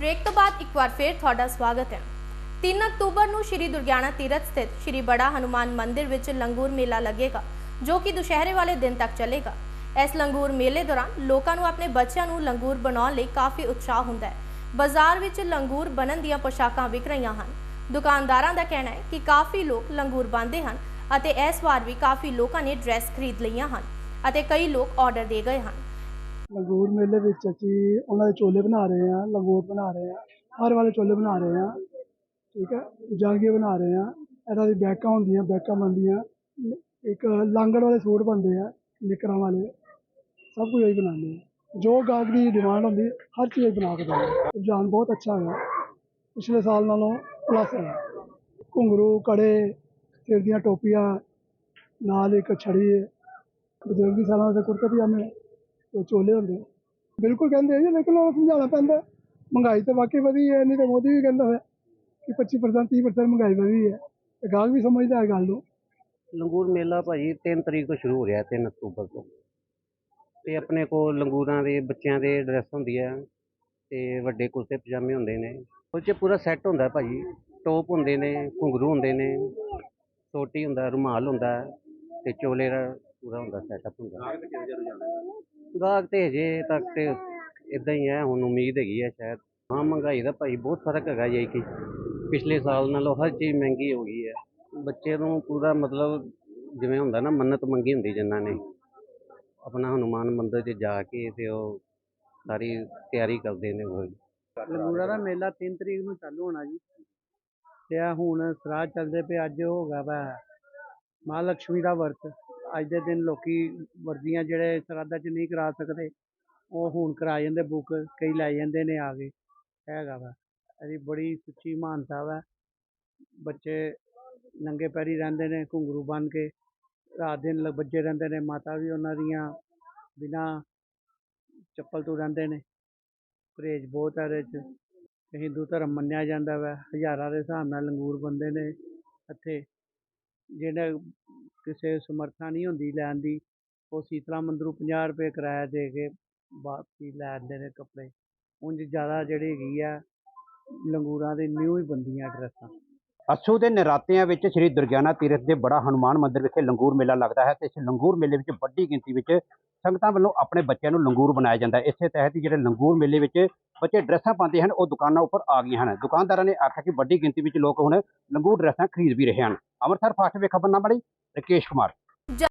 Break ਤੋਂ ਬਾਅਦ ਇੱਕ ਵਾਰ ਫੇਰ ਤੁਹਾਡਾ ਸਵਾਗਤ ਹੈ। 3 ਅਕਤੂਬਰ ਨੂੰ ਸ਼੍ਰੀ ਦੁਰਗਿਆਣਾ ਤੀਰਥ ਸਥਿਤ ਸ਼੍ਰੀ ਬੜਾ ਹਨੂਮਾਨ ਮੰਦਿਰ ਵਿੱਚ ਲੰਗੂਰ ਮੇਲਾ ਲੱਗੇਗਾ, ਜੋ ਕਿ ਦੁਸ਼ਹਿਰੇ ਵਾਲੇ ਦਿਨ ਤੱਕ ਚੱਲੇਗਾ। ਇਸ ਲੰਗੂਰ ਮੇਲੇ ਦੌਰਾਨ ਲੋਕਾਂ ਨੂੰ ਆਪਣੇ ਬੱਚਿਆਂ ਨੂੰ ਲੰਗੂਰ ਬਣਾਉਣ ਲਈ ਕਾਫੀ ਉਤਸ਼ਾਹ ਹੁੰਦਾ ਹੈ। ਬਾਜ਼ਾਰ ਵਿੱਚ ਲੰਗੂਰ ਬਣਨ ਦੀਆਂ ਪੋਸ਼ਾਕਾਂ ਵਿਕ ਰਹੀਆਂ ਹਨ। ਦੁਕਾਨਦਾਰਾਂ ਦਾ ਕਹਿਣਾ ਹੈ ਕਿ ਕਾਫੀ ਲੋਕ ਲੰਗੂਰ ਬਣਦੇ ਹਨ ਅਤੇ ਇਸ ਵਾਰ ਵੀ ਕਾਫੀ ਲੋਕਾਂ ਨੇ ਡਰੈਸ ਖਰੀਦ ਲਈਆਂ ਹਨ ਅਤੇ ਕਈ ਲੋਕ ਆਰਡਰ ਦੇ ਗਏ ਹਨ। ਲੰਗੂਰ ਮੇਲੇ ਵਿੱਚ ਅਸੀਂ ਉਹਨਾਂ ਦੇ ਚੋਲੇ ਬਣਾ ਰਹੇ ਹਾਂ, ਲੰਗੂਰ ਬਣਾ ਰਹੇ ਹਾਂ, ਹਰ ਵਾਲੇ ਚੋਲੇ ਬਣਾ ਰਹੇ ਹਾਂ, ਠੀਕ ਹੈ ਜਾਂਗੇ ਬਣਾ ਰਹੇ ਹਾਂ ਇਹਨਾਂ ਦੀ ਬੈਕਾਂ ਹੁੰਦੀਆਂ, ਬੈਕਾਂ ਬਣਦੀਆਂ, ਇੱਕ ਲਾਂਗੜ ਵਾਲੇ ਸੂਟ ਬਣਦੇ ਆ, ਨਿਕਰਾਂ ਵਾਲੇ, ਸਭ ਕੁਝ ਇਹੀ ਬਣਾਉਂਦੇ ਹਾਂ। ਜੋ ਗਾਹਕ ਦੀ ਡਿਮਾਂਡ ਹੁੰਦੀ, ਹਰ ਚੀਜ਼ ਬਣਾ ਕੇ ਦਿੰਦੇ ਰੁਝਾਨ ਬਹੁਤ ਅੱਛਾ ਹੈਗਾ ਪਿਛਲੇ ਸਾਲ ਨਾਲੋਂ ਪਲੱਸ ਹੈ ਘੁੰਗਰੂ, ਕੜੇ, ਸਿਰ ਦੀਆਂ ਟੋਪੀਆਂ, ਨਾਲ ਇੱਕ ਛੜੀ ਹੈ ਬਜ਼ੁਰਗੀ ਸਾਲਾਂ ਦੇ ਕੁੜਤੇ ਪਜਾਮੇ ਤੇ ਚੋਲੇ ਹੁੰਦੇ ਆ। ਬਿਲਕੁਲ ਕਹਿੰਦੇ ਆ ਜੀ, ਲੇਕਿਨ ਉਹ ਸਮਝਾਉਣਾ ਪੈਂਦਾ। ਮਹਿੰਗਾਈ ਤਾਂ ਵਾਕਈ ਵਧੀ ਹੈ ਨਹੀਂ ਤਾਂ ਮੋਦੀ ਵੀ ਕਹਿੰਦਾ ਹੋਇਆ ਕਿ 25% 30% ਮਹਿੰਗਾਈ ਵਧੀ ਹੈ। ਤੇ ਗਾਹਕ ਵੀ ਸਮਝਦਾ ਹੈ ਗੱਲ ਨੂੰ। ਲੰਗੂਰ ਮੇਲਾ ਭਾਜੀ 3 ਤਰੀਕ ਤੋਂ ਸ਼ੁਰੂ ਹੋ ਰਿਹਾ 3 ਅਕਤੂਬਰ ਤੋਂ। ਤੇ ਆਪਣੇ ਕੋਲ ਲੰਗੂਰਾਂ ਦੇ, ਬੱਚਿਆਂ ਦੇ ਡਰੈਸ ਹੁੰਦੀ ਹੈ ਤੇ ਵੱਡੇ ਕੁਰਤੇ ਪਜਾਮੇ ਹੁੰਦੇ ਨੇ। ਉਹ 'ਚ ਪੂਰਾ ਸੈੱਟ ਹੁੰਦਾ ਭਾਜੀ। ਟੋਪ ਹੁੰਦੇ ਨੇ, ਘੁੰਗਰੂ ਹੁੰਦੇ ਨੇ, ਸੋਟੀ ਹੁੰਦਾ, ਰੁਮਾਲ ਹੁੰਦਾ ਤੇ ਚੋਲੇ ਦਾ ਪੂਰਾ ਹੁੰਦਾ ਸੈਟਅਪ ਹੁੰਦਾ। ਗਾਹਕ ਤੇ ਹਜੇ ਤੱਕ ਤੇ ਇਦਾਂ ਹੀ ਹੈ ਹੁਣ ਉਮੀਦ ਹੈਗੀ ਹੈ ਸ਼ਾਇਦ। ਹਾਂ ਮਹਿੰਗਾਈ ਦਾ ਭਾਈ ਬਹੁਤ ਫ਼ਰਕ ਹੈਗਾ ਜੀ ਕਿ ਪਿਛਲੇ ਸਾਲ ਨਾਲੋਂ ਹਰ ਚੀਜ਼ ਮਹਿੰਗੀ ਹੋ ਗਈ ਹੈ। ਬੱਚੇ ਨੂੰ ਪੂਰਾ ਮਤਲਬ ਜਿਵੇਂ ਹੁੰਦਾ ਨਾ ਮੰਨਤ ਮੰਗੀ ਹੁੰਦੀ ਜਿਨ੍ਹਾਂ ਨੇ। ਆਪਣਾ ਹਨੂਮਾਨ ਮੰਦਿਰ 'ਚ ਜਾ ਕੇ ਤੇ ਉਹ ਸਾਰੀ ਤਿਆਰੀ ਕਰਦੇ ਨੇ ਉਹ। ਲੰਗੂਰਾ ਦਾ ਮੇਲਾ 3 ਤਰੀਕ ਨੂੰ ਚਾਲੂ ਹੋਣਾ ਜੀ। ਤੇ ਆ ਹੁਣ ਸਰਾਧ ਚੱਲਦੇ ਪਏ ਅੱਜ ਹੋ ਗਿਆ ਵਾ ਮਹਾਲక్ష్ਮੀ ਦਾ ਵਰਤ। ਅੱਜ ਦੇ ਦਿਨ ਲੋਕੀ ਵਰਦੀਆਂ ਜਿਹੜੇ ਸਰਾਧਾਂ 'ਚ ਨਹੀਂ ਕਰਾ ਸਕਦੇ, ਉਹ ਹੁਣ ਕਰਾ ਜਾਂਦੇ, ਬੁੱਕ ਕਈ ਲੈ ਜਾਂਦੇ ਨੇ ਆ ਕੇ, ਹੈਗਾ ਵਾ। ਇਹਦੀ ਬੜੀ ਸੁੱਚੀ ਮਹਾਨਤਾ ਵਾ। ਬੱਚੇ ਨੰਗੇ ਪੈਰੀ ਰਹਿੰਦੇ ਨੇ, ਘੁੰਗਰੂ ਬੰਨ ਕੇ, ਰਾਤ ਦਿਨ ਲ- ਬੱਝੇ ਰਹਿੰਦੇ ਨੇ, ਮਾਤਾ ਵੀ ਉਹਨਾਂ ਦੀਆਂ ਬਿਨਾਂ ਚੱਪਲ ਤੋਂ ਰਹਿੰਦੇ ਨੇ। ਪਰਹੇਜ ਬਹੁਤ ਹੈ ਇਹਦੇ 'ਚ। ਹਿੰਦੂ ਧਰਮ ਮੰਨਿਆ ਜਾਂਦਾ ਵੈ। ਹਜ਼ਾਰਾਂ ਦੇ ਹਿਸਾਬ ਨਾਲ ਲੰਗੂਰ ਬੰਦੇ ਨੇ ਇੱਥੇ। ਜਿਹੜੇ ਕਿਸੇ ਸਮਰਥਾ ਨਹੀਂ ਹੁੰਦੀ ਲੈਣ ਦੀ। ਉਹ ਸੀਤਲਾ ਮੰਦਿਰੋਂ 50 ਰੁਪਏ ਕਿਰਾਇਆ ਦੇ ਕੇ ਵਾਪਸੀ ਲੈ ਆਉਂਦੇ ਨੇ ਕੱਪੜੇ। ਉਂਝ ਜ਼ਿਆਦਾ ਜਿਹੜੀ ਹੈਗੀ ਆ, ਲੰਗੂਰਾਂ ਦੇ ਨਿਊ ਹੀ ਬੰਦੀਆਂ ਡਰੈਸਾਂ। ਅਸੂ ਦੇ ਨਰਾਤਿਆਂ ਵਿੱਚ ਸ੍ਰੀ ਦੁਰਗਿਆਨਾ ਤੀਰਥ ਦੇ ਬੜਾ ਹਨੂਮਾਨ ਮੰਦਿਰ ਵਿਖੇ ਲੰਗੂਰ ਮੇਲਾ ਲੱਗਦਾ ਹੈ ਤੇ ਇਸ ਲੰਗੂਰ ਮੇਲੇ ਵਿੱਚ ਵੱਡੀ ਗਿਣਤੀ ਵਿੱਚ ਸੰਗਤਾਂ ਵੱਲੋਂ ਆਪਣੇ ਬੱਚਿਆਂ ਨੂੰ ਲੰਗੂਰ ਬਣਾਇਆ ਜਾਂਦਾ ਹੈ। ਇਸੇ ਤਹਿਤ ਹੀ ਜਿਹੜੇ ਲੰਗੂਰ ਮੇਲੇ ਵਿੱਚ ਬੱਚੇ ਡਰੈਸਾਂ ਪਾਉਂਦੇ ਹਨ, ਉਹ ਦੁਕਾਨਾਂ ਉੱਪਰ ਆ ਗਈਆਂ ਹਨ। ਦੁਕਾਨਦਾਰਾਂ ਨੇ ਆਖਿਆ ਕਿ ਵੱਡੀ ਗਿਣਤੀ ਵਿੱਚ ਲੋਕ ਹੁਣ ਲੰਗੂਰ ਡਰੈਸਾਂ ਖਰੀਦ ਵੀ ਰਹੇ ਹਨ। ਅੰਮ੍ਰਿਤਸਰ ਫਾਸਟ ਵੇ ਖਬਰਨਾਮਾ ਲਈ ਰਕੇਸ਼ ਕੁਮਾਰ।